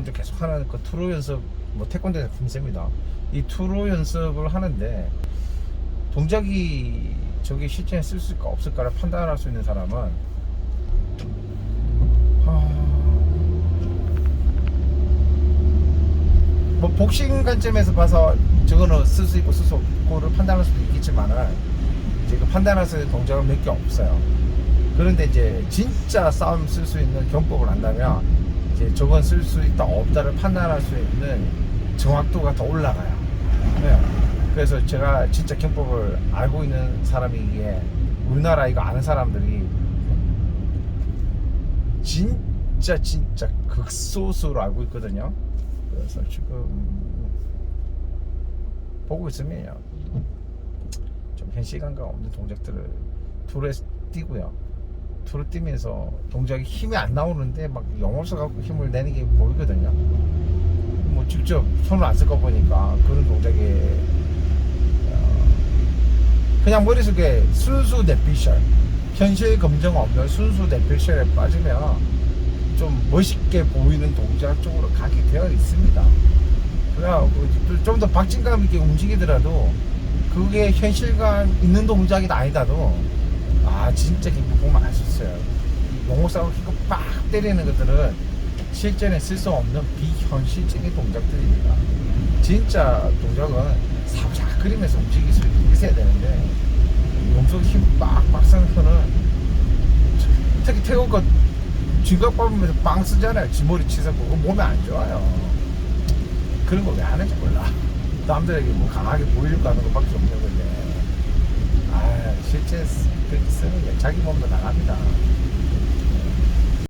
동작 계속 하는 그 투로 연습 뭐 태권도에서 힘셉니다. 이 투로 연습을 하는데 동작이 저게 실전에 쓸수 있을까 없을까를 판단할 수 있는 사람은 하... 뭐 복싱 관점에서 봐서 저거는 쓸 수 있고 쓸 수 없고를 판단할 수도 있겠지만은 이제 그 판단할 수 있는 동작은 몇 개 없어요. 그런데 이제 진짜 싸움 쓸 수 있는 경법을 안다면 이제 저건 쓸 수 있다 없다를 판단할 수 있는 정확도가 더 올라가요. 네. 그래서 제가 진짜 경법을 알고 있는 사람이기에 우리나라 이거 아는 사람들이 진짜 진짜 극소수로 알고 있거든요. 그래서 지금 보고 있으면요 좀 현실감각 없는 동작들을 툴에 뛰고요. 툴을 뛰면서 동작이 힘이 안 나오는데 막 영어서 갖고 힘을 내는 게 보이거든요. 뭐 직접 손을 안 쓸 거 보니까 그런 동작에 어, 그냥 머릿속에 순수 뇌피셜 현실 검정 없는 순수 뇌피셜에 빠지면 좀 멋있게 보이는 동작 쪽으로 가게 되어 있습니다. 그냥 좀더 박진감 있게 움직이더라도 그게 현실감 있는 동작이 아니다도 아 진짜 기분 보면 알수 있어요. 용어 싸움 기고 빡 때리는 것들은 실전에 쓸 수 없는 비현실적인 동작들입니다. 진짜 동작은 사부작 그리면서 움직일 수 있어야 되는데 몸속 힘 빡빡 쓰는 거는 특히 태국과 쥐각 밟으면서 빵 쓰잖아요. 지머리 치서 그거 몸에 안 좋아요. 그런 거 왜 하는지 몰라. 남들에게 뭐 강하게 보이려고 하는 것밖에 없는. 아, 실제 그렇게 쓰는 게 자기 몸도 나갑니다.